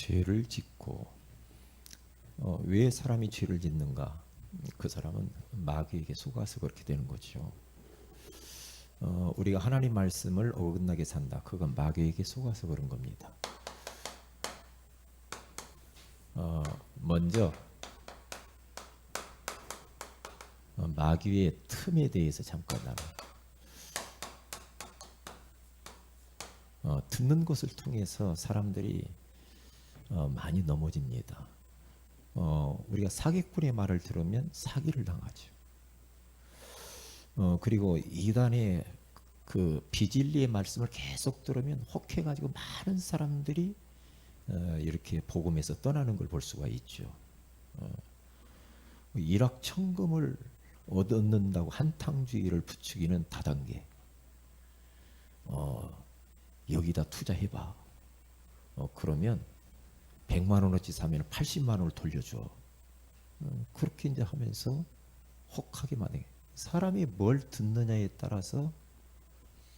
죄를 짓고 어, 왜 사람이 죄를 짓는가? 그 사람은 마귀에게 속아서 그렇게 되는 거죠. 어, 우리가 하나님 말씀을 어긋나게 산다. 그건 마귀에게 속아서 그런 겁니다. 어, 먼저 어, 마귀의 틈에 대해서 잠깐 나눠. 어, 듣는 것을 통해서 사람들이 어, 많이 넘어집니다. 어, 우리가 사기꾼의 말을 들으면 사기를 당하죠. 어, 그리고 이단의 그 비진리의 말씀을 계속 들으면 혹해가지고 많은 사람들이 어, 이렇게 복음에서 떠나는 걸 볼 수가 있죠. 어, 일확천금을 얻는다고 한탕주의를 부추기는 다단계. 어, 여기다 투자해봐. 어, 그러면 100만 원어치 사면 80만 원을 돌려줘. 어, 그렇게 이제 하면서 혹하게 만 해. 사람이 뭘 듣느냐에 따라서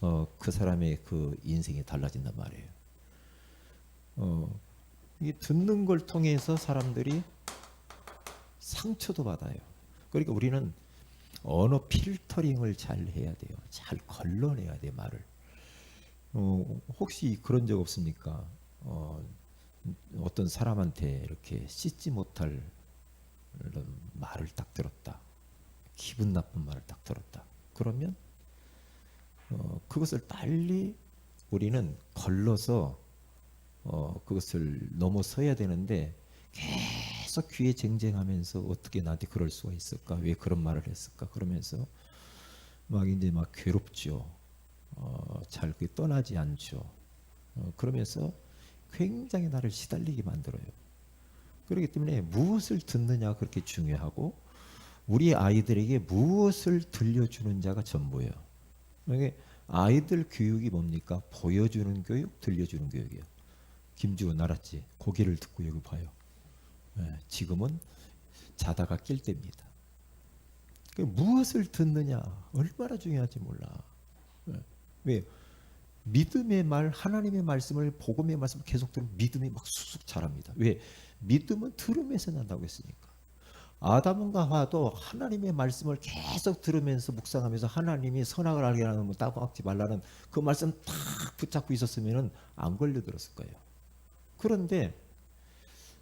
어, 그 사람의 그 인생이 달라진단 말이에요. 어, 이 듣는 걸 통해서 사람들이 상처도 받아요. 그러니까 우리는 언어 필터링을 잘 해야 돼요. 잘 걸러내야 돼 말을. 어, 혹시 그런 적 없습니까? 어, 어떤 사람한테 이렇게 씻지 못할 말을 딱 들었다. 기분 나쁜 말을 딱 들었다. 그러면 어, 그것을 빨리 우리는 걸러서 어, 그것을 넘어서야 되는데 계속 귀에 쟁쟁하면서 어떻게 나한테 그럴 수가 있을까? 왜 그런 말을 했을까? 그러면서 막 이제 막 괴롭죠. 어, 잘 떠나지 않죠. 어, 그러면서 굉장히 나를 시달리게 만들어요. 그렇기 때문에 무엇을 듣느냐 그렇게 중요하고 우리 아이들에게 무엇을 들려주는 자가 전부예요. 이게 아이들 교육이 뭡니까? 보여주는 교육, 들려주는 교육이에요. 김주원 알았지? 고개를 듣고 여기 봐요. 예, 지금은 자다가 낄 때입니다. 그 무엇을 듣느냐 얼마나 중요한지 몰라. 예, 왜 믿음의 말, 하나님의 말씀을 복음의 말씀을 계속 들으면 믿음이 막 수숙 자랍니다. 왜 믿음은 들음에서 난다고 했으니까. 아담과 하와도 하나님의 말씀을 계속 들으면서 묵상하면서 하나님이 선악을 알게 하는 뭐 따먹지 말라는 그 말씀 딱 붙잡고 있었으면은 안 걸려들었을 거예요. 그런데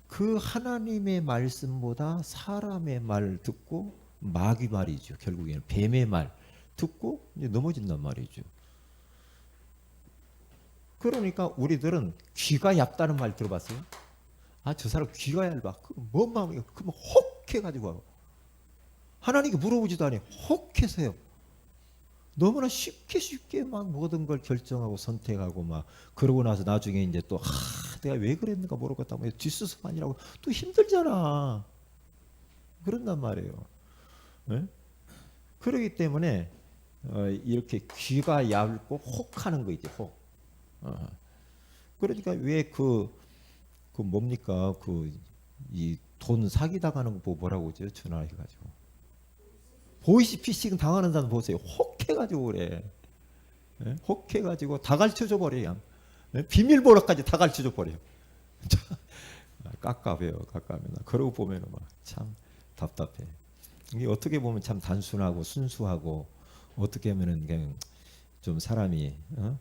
그 하나님의 말씀보다 사람의 말 듣고 마귀 말이죠. 결국에는 뱀의 말 듣고 넘어진단 말이죠. 그러니까 우리들은 귀가 얇다는 말 들어봤어요? 아, 저 사람 귀가 얇아. 그뭔 마음이야? 그러면 혹 해가지고 하나님께 물어보지도 않아요. 혹해서요. 너무나 쉽게 쉽게 막 모든 걸 결정하고 선택하고 막 그러고 나서 나중에 이제 또 하, 내가 왜 그랬는가 모르겠다. 뭐 뒷수습하니라고 또 힘들잖아. 그런단 말이에요. 네? 그러기 때문에 어, 이렇게 귀가 얇고 혹하는 거 있죠. 혹. 어. 그러니까 왜그그 뭡니까? 그 이 돈 사기 당하는 거 뭐라고 그러죠? 전화해 가지고. 보이시 피싱 당하는 사람 보세요. 혹해 가지고 그래. 예? 혹해 가지고 다 가르쳐 줘 버려요 예? 비밀번호까지 다 가르쳐 줘 버려요. 깝깝해요 깝깝해요. 그러고 보면은 막 참 답답해. 이게 어떻게 보면 참 단순하고 순수하고 어떻게 하면은 그냥 좀 사람이 어?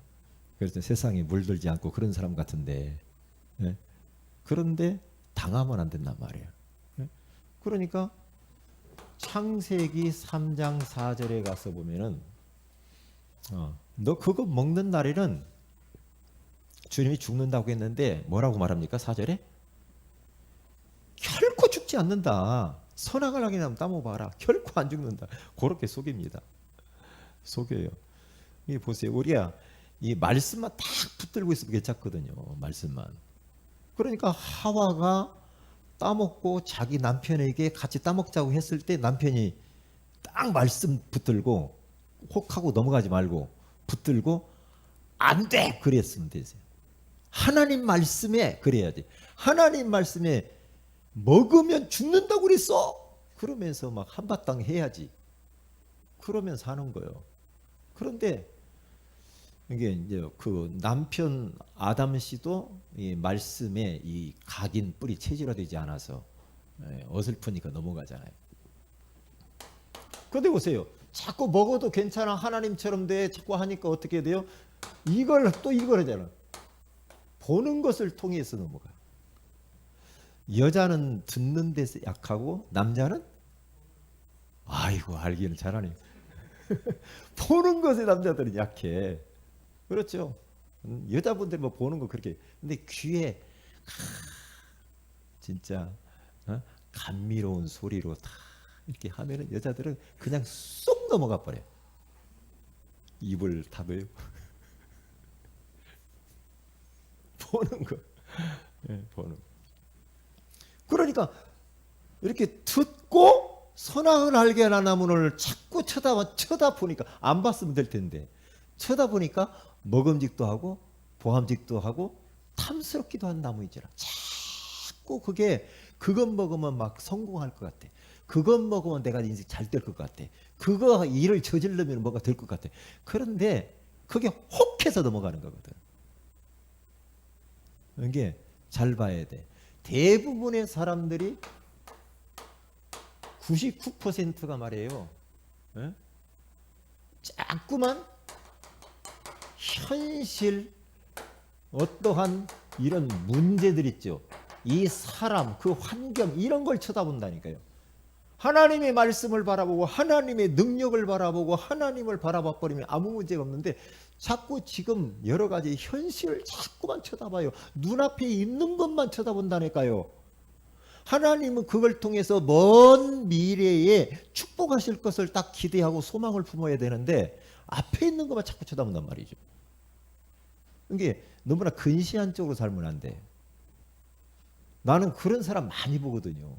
그래서 세상에 물들지 않고 그런 사람 같은데 예? 그런데 당하면 안 된단 말이에요. 예? 그러니까 창세기 3장 4절에 가서 보면은 어, 너 그거 먹는 날에는 주님이 죽는다고 했는데 뭐라고 말합니까? 4절에 결코 죽지 않는다. 선악을 하게 하면 따먹어봐라. 결코 안 죽는다. 그렇게 속입니다. 속여요. 이 보세요. 우리가 이 말씀만 딱 붙들고 있으면 괜찮거든요. 말씀만. 그러니까 하와가 따먹고 자기 남편에게 같이 따먹자고 했을 때 남편이 딱 말씀 붙들고 혹하고 넘어가지 말고 붙들고 안 돼! 그랬으면 되세요. 하나님 말씀에 그래야지. 하나님 말씀에 먹으면 죽는다고 그랬어! 그러면서 막 한바탕 해야지. 그러면 사는 거예요. 그런데 이게 이제 그 남편 아담 씨도 이 말씀에 이 각인 뿌리 체질화되지 않아서 예, 어설프니까 넘어가잖아요. 근데 보세요. 자꾸 먹어도 괜찮아 하나님처럼 돼 자꾸 하니까 어떻게 돼요? 이걸 또 이걸 하잖아. 보는 것을 통해서 넘어가. 여자는 듣는 데서 약하고 남자는 아이고 알기는 잘하네. 보는 것에 남자들은 약해. 그렇죠. 음, 여자분들 뭐 보는 거 그렇게. 근데 귀에 아, 진짜 어? 감미로운 소리로 다 이렇게 하면은 여자들은 그냥 쏙 넘어가 버려. 입을 닫아요. 보는 거. 예, 보는 거. 그러니까 이렇게 듣고 선악을 알게 하는 나무를 자꾸 쳐다 쳐다보니까 안 봤으면 될 텐데 쳐다보니까 먹음직도 하고 보함직도 하고 탐스럽기도 한 나무이잖아. 자꾸 그게 그것 먹으면 막 성공할 것 같아. 그것 먹으면 내가 인생 잘 될 것 같아. 그거 일을 저지르면 뭐가 될 것 같아. 그런데 그게 혹해서 넘어가는 거거든. 이게 잘 봐야 돼. 대부분의 사람들이 99%가 말이에요. 예? 자꾸만 현실 어떠한 이런 문제들 있죠. 이 사람, 그 환경 이런 걸 쳐다본다니까요. 하나님의 말씀을 바라보고 하나님의 능력을 바라보고 하나님을 바라봐 버리면 아무 문제가 없는데 자꾸 지금 여러 가지 현실을 자꾸만 쳐다봐요. 눈앞에 있는 것만 쳐다본다니까요. 하나님은 그걸 통해서 먼 미래에 축복하실 것을 딱 기대하고 소망을 품어야 되는데 앞에 있는 것만 자꾸 쳐다본단 말이죠. 이게 너무나 근시한 쪽으로 살면 안 돼. 나는 그런 사람 많이 보거든요.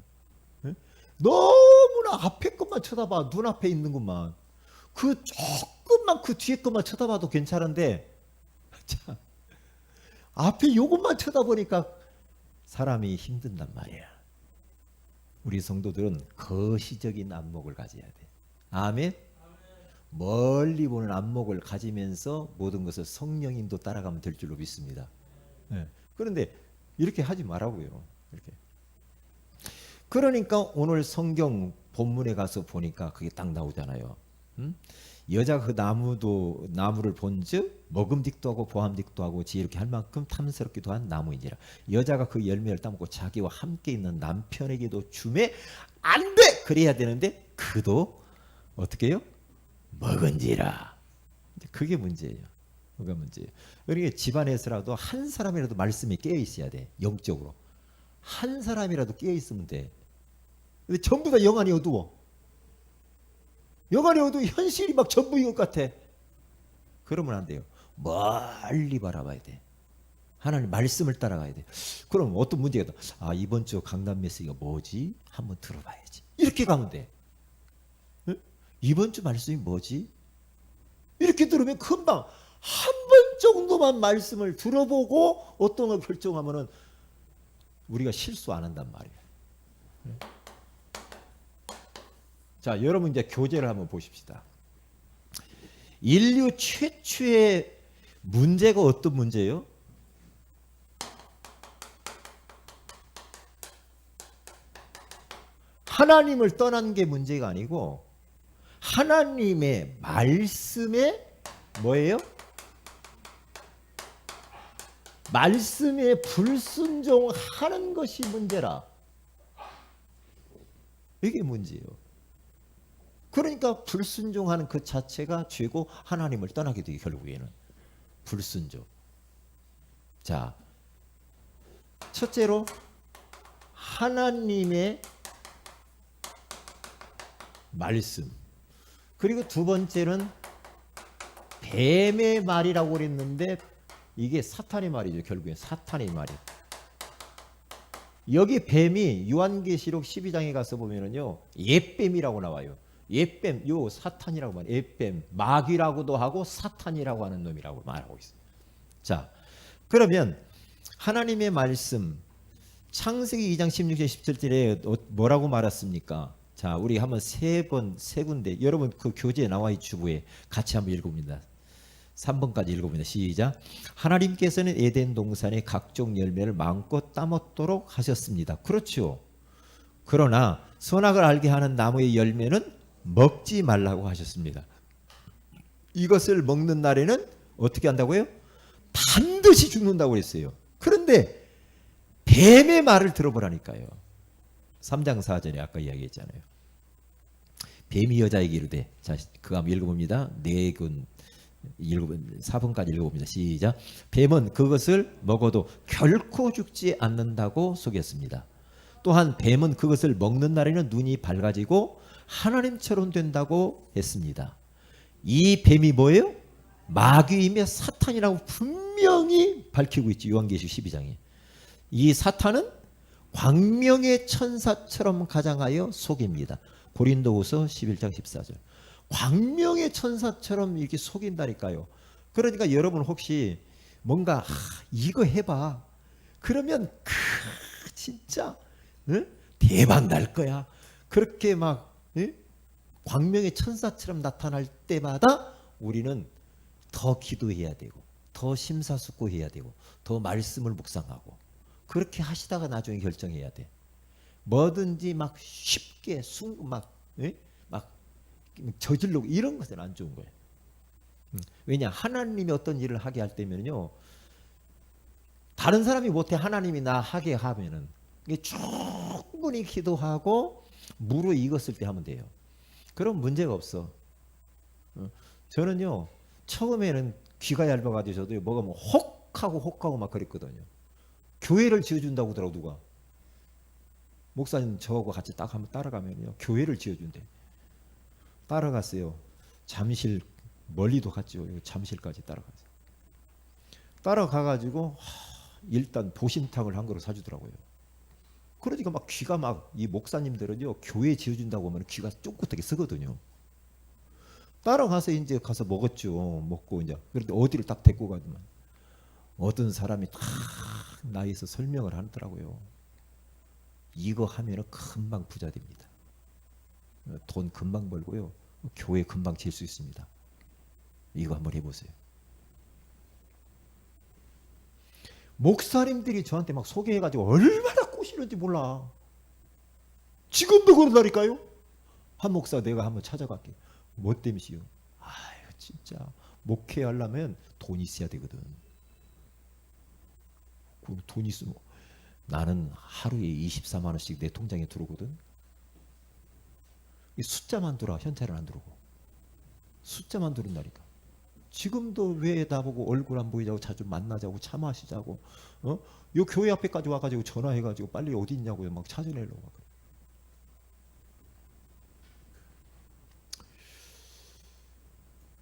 예? 너무나 앞에 것만 쳐다봐. 눈앞에 있는 것만. 그 조금만 그 뒤에 것만 쳐다봐도 괜찮은데 참 앞에 요것만 쳐다보니까 사람이 힘든단 말이야. 우리 성도들은 거시적인 안목을 가져야 돼. 아멘. 멀리 보는 안목을 가지면서 모든 것을 성령님도 따라가면 될 줄로 믿습니다. 예. 그런데 이렇게 하지 말라고요. 이렇게. 그러니까 오늘 성경 본문에 가서 보니까 그게 딱 나오잖아요. 음? 여자가 그 나무도 나무를 본즉 먹음직도 하고 보함직도 하고 지혜롭게 할 만큼 탐스럽기도 한 나무이니라. 여자가 그 열매를 따먹고 자기와 함께 있는 남편에게도 주매 안 돼. 그래야 되는데 그도 어떻게 해요? 먹은지라. 그게 문제예요. 그게 문제예요. 그러니까 집안에서라도 한 사람이라도 말씀이 깨어 있어야 돼. 영적으로. 한 사람이라도 깨어 있으면 돼. 근데 전부 다 영안이 어두워. 영안이 어두워 현실이 막 전부인 것 같아. 그러면 안 돼요. 멀리 바라봐야 돼. 하나님 말씀을 따라가야 돼. 그럼 어떤 문제가 더, 아 이번 주 강남 메시지가 뭐지? 한번 들어봐야지. 이렇게 가면 돼. 응? 이번 주 말씀이 뭐지? 이렇게 들으면 금방 한 번 정도만 말씀을 들어보고 어떤 걸 결정하면은 우리가 실수 안 한단 말이에요. 응? 자, 여러분 이제 교재를 한번 보십시다. 인류 최초의 문제가 어떤 문제예요? 하나님을 떠난 게 문제가 아니고 하나님의 말씀에 뭐예요? 말씀에 불순종하는 것이 문제라. 이게 문제예요. 그러니까 불순종하는 그 자체가 죄고 하나님을 떠나게 되게 결국에는 불순종. 자, 첫째로 하나님의 말씀. 그리고 두 번째는 뱀의 말이라고 그랬는데 이게 사탄의 말이죠. 결국엔 사탄의 말이. 여기 뱀이 요한계시록 12장에 가서 보면은요. 옛뱀이라고 나와요. 옛뱀, 요 사탄이라고 말해요. 옛뱀, 마귀라고도 하고 사탄이라고 하는 놈이라고 말하고 있어요. 자, 그러면 하나님의 말씀 창세기 2장 16절 17절에 뭐라고 말했습니까? 자, 우리 한번 세 번, 세 군데. 여러분 그 교재에 나와 있 주부에 같이 한번 읽어봅니다. 3번까지 읽어봅니다. 시작. 하나님께서는 에덴 동산의 각종 열매를 마음껏 따먹도록 하셨습니다. 그렇죠. 그러나 선악을 알게 하는 나무의 열매는 먹지 말라고 하셨습니다. 이것을 먹는 날에는 어떻게 한다고요? 반드시 죽는다고 했어요. 그런데 뱀의 말을 들어보라니까요. 3장 4절에 아까 이야기했잖아요. 뱀이 여자에게 이르되 자 그가 한번 읽어봅니다. 네군 읽어 4번까지 읽어봅니다. 시작. 뱀은 그것을 먹어도 결코 죽지 않는다고 속였습니다. 또한 뱀은 그것을 먹는 날에는 눈이 밝아지고 하나님처럼 된다고 했습니다. 이 뱀이 뭐예요? 마귀이며 사탄이라고 분명히 밝히고 있지 요한계시 12장에. 이 사탄은 광명의 천사처럼 가장하여 속입니다. 고린도후서 11장 14절. 광명의 천사처럼 이렇게 속인다니까요. 그러니까 여러분 혹시 뭔가 아, 이거 해봐. 그러면 크, 진짜 응? 대박 날 거야. 그렇게 막 응? 광명의 천사처럼 나타날 때마다 우리는 더 기도해야 되고 더 심사숙고해야 되고 더 말씀을 묵상하고 그렇게 하시다가 나중에 결정해야 돼. 뭐든지 막 쉽게 순막 예? 막 저질르고 이런 것은 안 좋은 거예요. 음. 왜냐 하나님이 어떤 일을 하게 할 때면요 다른 사람이 못해 하나님이 나 하게 하면은 충분히 기도하고 무르 익었을 때 하면 돼요. 그럼 문제가 없어. 어, 저는요 처음에는 귀가 얇아가지고 저도 뭐가 뭐 혹하고 혹하고 막 그랬거든요. 교회를 지어준다고 하더라고 누가. 목사님 저하고 같이 딱 한번 따라가면요 교회를 지어준대. 따라갔어요. 잠실 멀리도 갔죠. 잠실까지 따라갔어요. 따라가가지고 일단 보신탕을 한 그릇 사주더라고요. 그러니까 막 귀가 막 이 목사님들은요 교회 지어준다고 하면 귀가 쫑긋하게 쓰거든요. 따라가서 이제 가서 먹었죠. 먹고 이제 그런데 어디를 딱 데리고 가더만 어떤 사람이 딱 나에서 설명을 하더라고요. 이거 하면은 금방 부자 됩니다. 돈 금방 벌고요. 교회 금방 질 수 있습니다. 이거 한번 해보세요. 목사님들이 저한테 막 소개해가지고 얼마나 꼬시는지 몰라. 지금도 그런다니까요. 한 목사 내가 한번 찾아갈게. 뭐 때문이요? 아유 진짜 목회하려면 돈 있어야 되거든. 돈 있으면 나는 하루에 24만 원씩 내 통장에 들어오거든. 이 숫자만 들어 현찰은 안 들어오고 숫자만 들은다니까. 지금도 왜 나보고 얼굴 안 보이자고 자주 만나자고 차 마시자고 어? 요 교회 앞에까지 와가지고 전화해가지고 빨리 어디 있냐고요 막 찾아내려고 막.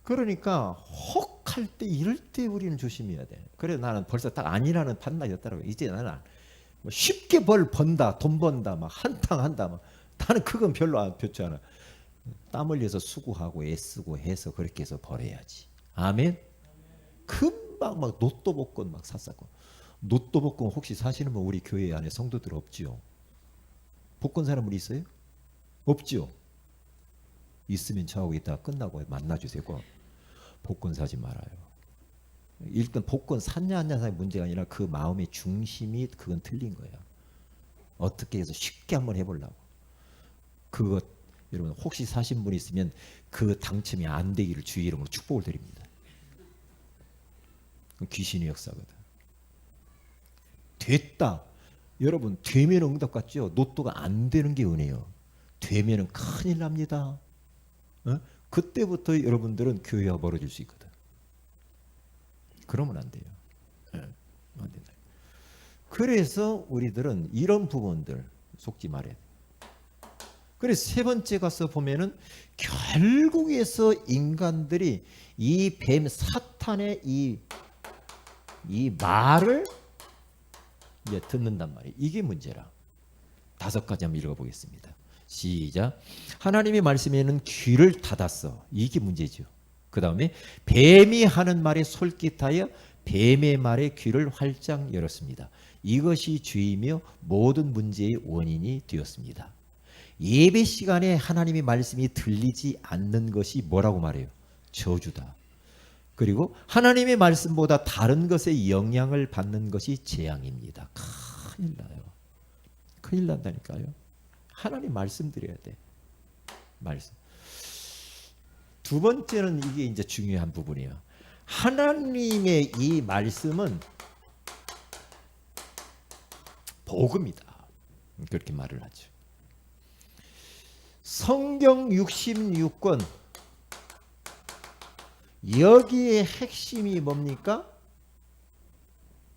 그러니까 혹 할 때 이럴 때 우리는 조심해야 돼. 그래 나는 벌써 딱 아니라는 판단이었더라고. 이제 나는 뭐 쉽게 벌 번다, 돈 번다, 막 한탕 한다, 막 나는 그건 별로 안 않아. 땀 흘려서 수고하고 애쓰고 해서 그렇게 해서 벌어야지. 아멘. 금방 막 노또 복권 막 샀었고 노또 복권 혹시 사시는 분 우리 교회 안에 성도들 없지요? 복권 사는 분 있어요? 없지요? 있으면 저하고 이따 끝나고 만나주세요. 복권 사지 말아요. 일단 복권 샀냐 안 샀냐의 문제가 아니라 그 마음의 중심이 그건 틀린 거예요. 어떻게 해서 쉽게 한번 해보려고. 그것 여러분 혹시 사신 분 있으면 그 당첨이 안 되기를 주의 이름으로 축복을 드립니다. 귀신의 역사거든. 됐다. 여러분 되면 응답 같죠? 노또가 안 되는 게 은혜요. 되면은 큰일 납니다. 어? 그때부터 여러분들은 교회가 벌어질 수 있거든. 그러면 안 돼요. 네, 안 된다. 그래서 우리들은 이런 부분들 속지 말아야 돼. 그래서 세 번째 가서 보면은 결국에서 인간들이 이 뱀 사탄의 이, 이 말을 이제 듣는단 말이에요. 이게 문제라. 다섯 가지 한번 읽어보겠습니다. 시작. 하나님의 말씀에는 귀를 닫았어. 이게 문제죠. 그 다음에 뱀이 하는 말에 솔깃하여 뱀의 말에 귀를 활짝 열었습니다. 이것이 죄이며 모든 문제의 원인이 되었습니다. 예배 시간에 하나님의 말씀이 들리지 않는 것이 뭐라고 말해요? 저주다. 그리고 하나님의 말씀보다 다른 것에 영향을 받는 것이 재앙입니다. 큰일 나요. 큰일 난다니까요. 하나님 말씀 드려야 돼. 말씀. 두 번째는 이게 이제 중요한 부분이에요. 하나님의 이 말씀은 복음이다. 그렇게 말을 하죠. 성경 66권 여기에 핵심이 뭡니까?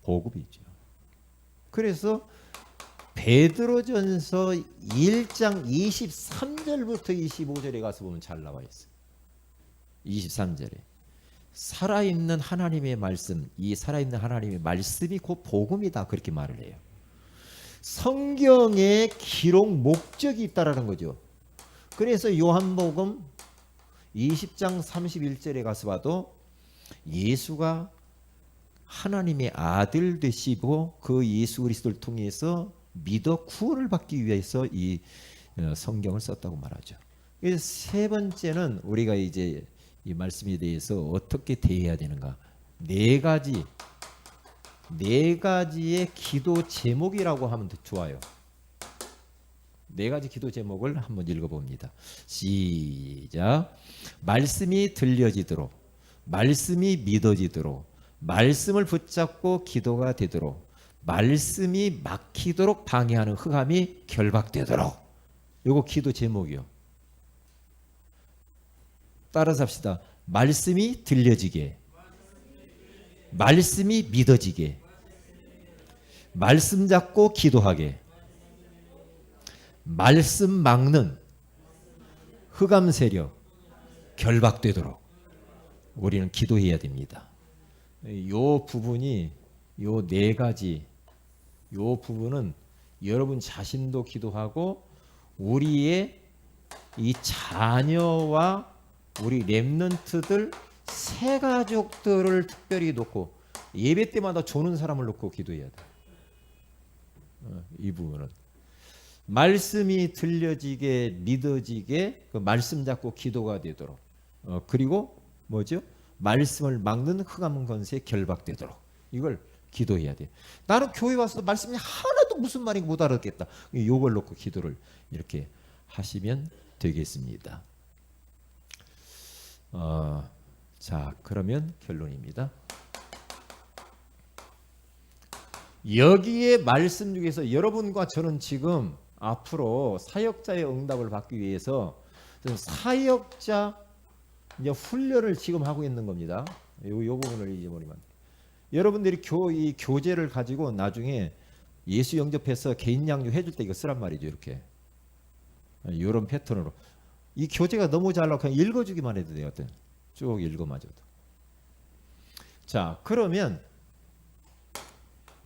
복음이죠. 그래서 베드로전서 1장 23절부터 25절에 가서 보면 잘 나와 있어요. 23절에 살아있는 하나님의 말씀, 이 살아있는 하나님의 말씀이 곧 복음이다 그렇게 말을 해요. 성경에 기록 목적이 있다라는 거죠. 그래서 요한복음 20장 31절에 가서 봐도 예수가 하나님의 아들 되시고 그 예수 그리스도를 통해서 믿어 구원을 받기 위해서 이 어, 성경을 썼다고 말하죠. 그래서 세 번째는 우리가 이제 이 말씀에 대해서 어떻게 대해야 되는가 네 가지 네 가지의 기도 제목이라고 하면 더 좋아요. 네 가지 기도 제목을 한번 읽어봅니다. 시작. 말씀이 들려지도록, 말씀이 믿어지도록, 말씀을 붙잡고 기도가 되도록, 말씀이 막히도록 방해하는 흑암이 결박되도록. 요거 기도 제목이요. 따라서 합시다. 말씀이 들려지게, 말씀이 믿어지게, 말씀 잡고 기도하게. 말씀 막는 흑암 세력 결박되도록 우리는 기도해야 됩니다. 요 부분이 요 네 가지 요 부분은 여러분 자신도 기도하고 우리의 이 자녀와 우리 렘넌트들 새 가족들을 특별히 놓고 예배 때마다 조는 사람을 놓고 기도해야 돼. 어, 이 부분은 말씀이 들려지게 믿어지게 그 말씀 잡고 기도가 되도록 어, 그리고 뭐죠? 말씀을 막는 흑암 건세 결박되도록 이걸 기도해야 돼. 나는 교회 와서 말씀이 하나도 무슨 말인지 못 알아듣겠다. 요걸 놓고 기도를 이렇게 하시면 되겠습니다. 어, 자 그러면 결론입니다. 여기에 말씀 중에서 여러분과 저는 지금 앞으로 사역자의 응답을 받기 위해서 사역자 이제 훈련을 지금 하고 있는 겁니다. 요, 요 부분을 잊어버리면 여러분들이 교, 이 교재를 가지고 나중에 예수 영접해서 개인 양육 해줄 때 이거 쓰란 말이죠. 이렇게 이런 패턴으로 이 교재가 너무 잘 나와 그냥 읽어주기만 해도 돼요. 쭉 읽어마줘도. 자 그러면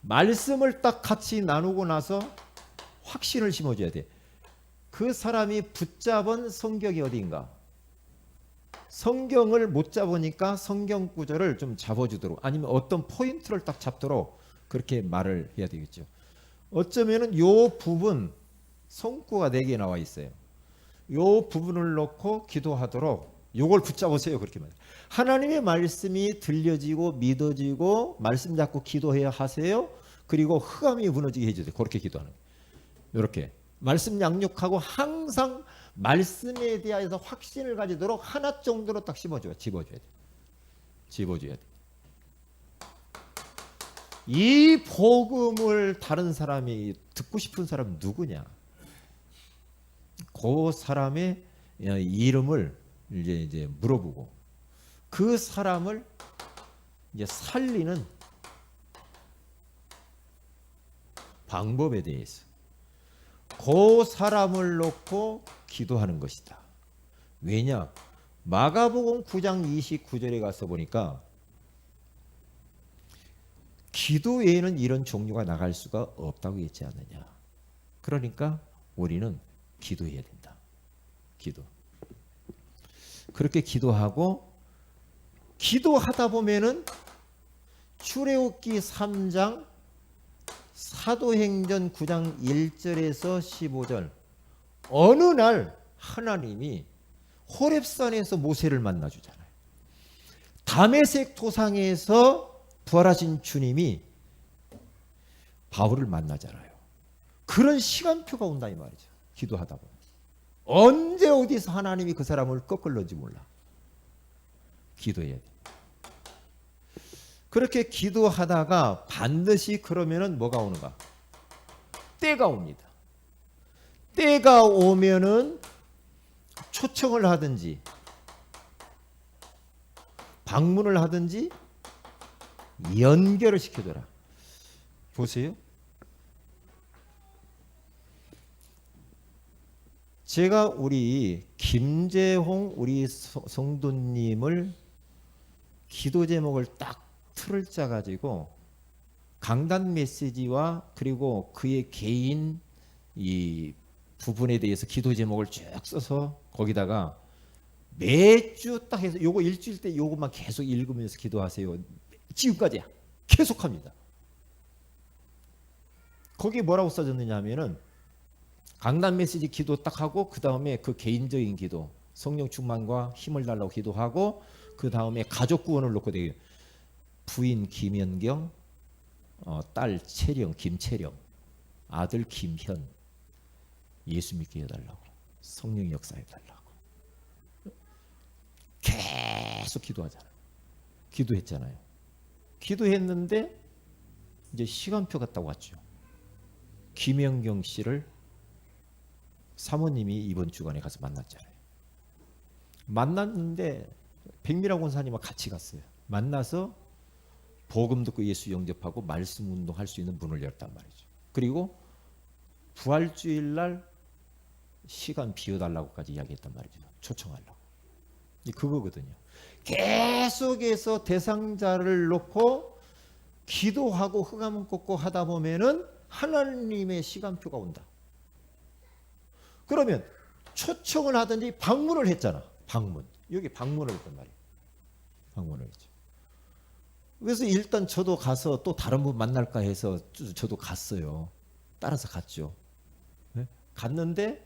말씀을 딱 같이 나누고 나서 확신을 심어줘야 돼. 그 사람이 붙잡은 성경이 어디인가? 성경을 못 잡으니까 성경 구절을 좀 잡아주도록 아니면 어떤 포인트를 딱 잡도록 그렇게 말을 해야 되겠죠. 어쩌면은 요 부분 성구가 네개 나와 있어요. 요 부분을 놓고 기도하도록 요걸 붙잡으세요 그렇게 말. 하나님의 말씀이 들려지고 믿어지고 말씀 잡고 기도해야 하세요. 그리고 흑암이 무너지게 해주세요. 그렇게 기도하는 거예요. 이렇게 말씀 양육하고 항상 말씀에 대해서 확신을 가지도록 하나 정도로 딱 집어줘야 집어줘야 돼. 집어줘야 돼. 이 복음을 다른 사람이 듣고 싶은 사람 누구냐? 그 사람의 이름을 이제 이제 물어보고 그 사람을 이제 살리는 방법에 대해서 그 사람을 놓고 기도하는 것이다. 왜냐? 마가복음 9장 29절에 가서 보니까 기도 외에는 이런 종류가 나갈 수가 없다고 했지 않느냐. 그러니까 우리는 기도해야 된다. 기도. 그렇게 기도하고 기도하다 보면은 출애굽기 3장 사도행전 9장 1절에서 15절 어느 날 하나님이 호렙산에서 모세를 만나 주잖아요. 담에색 도상에서 부활하신 주님이 바울을 만나잖아요. 그런 시간표가 온다 이 말이죠. 기도하다 보면 언제 어디서 하나님이 그 사람을 꺾을는지 몰라. 기도해야 돼. 그렇게 기도하다가 반드시 그러면은 뭐가 오는가? 때가 옵니다. 때가 오면은 초청을 하든지 방문을 하든지 연결을 시켜줘라. 보세요. 제가 우리 김재홍 우리 서- 성도님을 기도 제목을 딱 틀을 짜 가지고 강단 메시지와 그리고 그의 개인 이 부분에 대해서 기도 제목을 쭉 써서 거기다가 매주 딱 해서 요거 일주일 때 요것만 계속 읽으면서 기도하세요. 지금까지 계속합니다. 거기 뭐라고 써졌느냐 하면은 강단 메시지 기도 딱 하고 그 다음에 그 개인적인 기도 성령 충만과 힘을 달라고 기도하고 그 다음에 가족 구원을 놓고 되게 부인 김연경 어, 딸 채령 김채령 아들 김현 예수 믿게 해달라고 성령 역사해 달라고 계속 기도하잖아요. 기도했잖아요. 기도했는데 이제 시간표가 딱 왔죠. 김연경 씨를 사모님이 이번 주간에 가서 만났잖아요. 만났는데 백미라 권사님과 같이 갔어요. 만나서 복음 듣고 예수 영접하고 말씀 운동할 수 있는 문을 열었단 말이죠. 그리고 부활주일 날 시간 비워달라고까지 이야기했단 말이죠. 초청하려고. 이 그거거든요. 계속해서 대상자를 놓고 기도하고 흑암은 꽂고 하다 보면은 하나님의 시간표가 온다. 그러면 초청을 하든지 방문을 했잖아. 방문. 여기 방문을 했단 말이에요. 방문을 했죠. 그래서 일단 저도 가서 또 다른 분 만날까 해서 저- 저도 갔어요. 따라서 갔죠. 네? 갔는데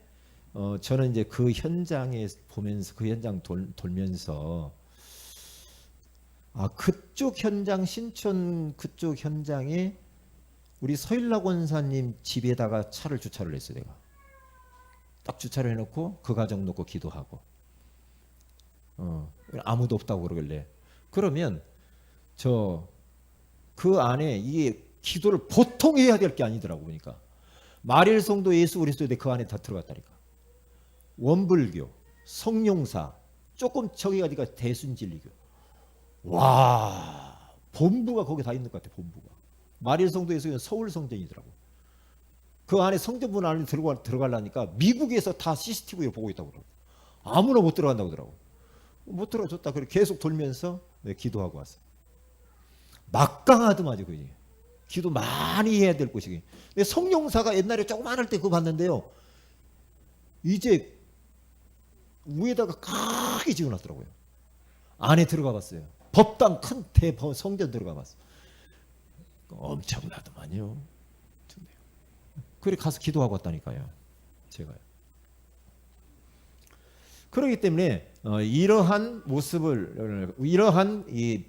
어, 저는 이제 그 현장에 보면서 그 현장 돌, 돌면서 아 그쪽 현장 신촌 그쪽 현장에 우리 서일라 권사님 집에다가 차를 주차를 했어요 내가 딱 주차를 해놓고 그 가정 놓고 기도하고. 어, 아무도 없다고 그러길래. 그러면 저 그 안에 이게 기도를 보통 해야 될 게 아니더라고 보니까. 마릴성도 예수 그리스도인데 그 안에 다 들어갔다니까. 원불교 성룡사 조금 니까 대순진리교. 와 본부가 거기 다 있는 것 같아 본부가. 마릴성도 예수는 서울 성전이더라고 그 안에 성전문 안에 들어가 들어가려니까 미국에서 다 CCTV로 보고 있다고 그러고 아무나 못 들어간다고 그러더라고. 못 들어줬다 그래. 계속 돌면서 네, 기도하고 왔어. 막강하더만 그지 기도 많이 해야 될 곳이기 근데 성령사가 옛날에 조그만 할때 그거 봤는데요. 이제 위에다가 크게 지어놨더라고요. 안에 들어가 봤어요. 법당 큰 대 성전 들어가 봤어. 엄청나더만요 그래 가서 기도하고 왔다니까요 제가요 그렇기 때문에 어, 이러한 모습을 이러한 이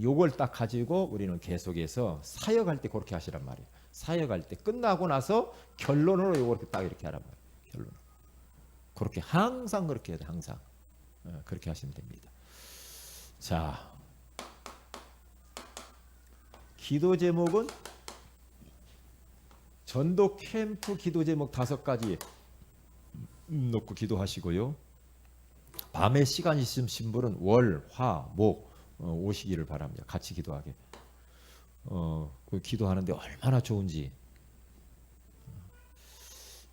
요걸 딱 가지고 우리는 계속해서 사역할 때 그렇게 하시란 말이에요. 사역할 때 끝나고 나서 결론으로 요걸 딱 이렇게 하란 말이에요. 결론. 그렇게 항상 그렇게 해야 돼. 항상 어, 그렇게 하시면 됩니다. 자, 기도 제목은 전도 캠프 기도 제목 다섯 가지 놓고 기도하시고요. 밤에 시간 있으신 분은 월, 화, 목 어, 오시기를 바랍니다. 같이 기도하게. 어, 그 기도하는데 얼마나 좋은지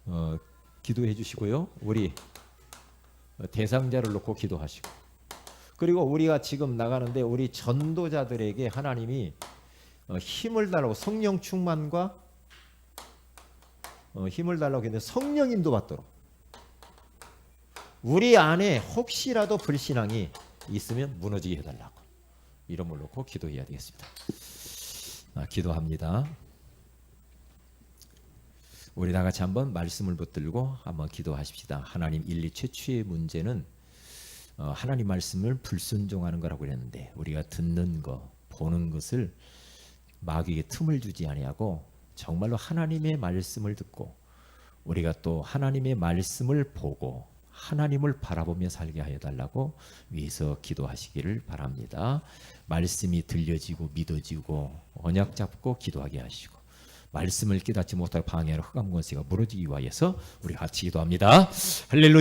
어, 기도해 주시고요. 우리 대상자를 놓고 기도하시고 그리고 우리가 지금 나가는데 우리 전도자들에게 하나님이 어, 힘을 달라고 성령 충만과 어, 힘을 달라고 했는데 성령 인도 받도록 우리 안에 혹시라도 불신앙이 있으면 무너지게 해달라고 이름을 놓고 기도해야 되겠습니다. 아, 기도합니다. 우리 다 같이 한번 말씀을 붙들고 한번 기도하십시다. 하나님 1, 2 최초의 문제는 어, 하나님 말씀을 불순종하는 거라고 그랬는데 우리가 듣는 거, 보는 것을 마귀에게 틈을 주지 아니하고 정말로 하나님의 말씀을 듣고 우리가 또 하나님의 말씀을 보고 하나님을 바라보며 살게 하여 달라고 위해서 기도하시기를 바랍니다. 말씀이 들려지고 믿어지고 언약 잡고 기도하게 하시고 말씀을 깨닫지 못하고 방해하는 흑암 권세가 무너지기 위하여서 우리 같이 기도합니다. 할렐루야.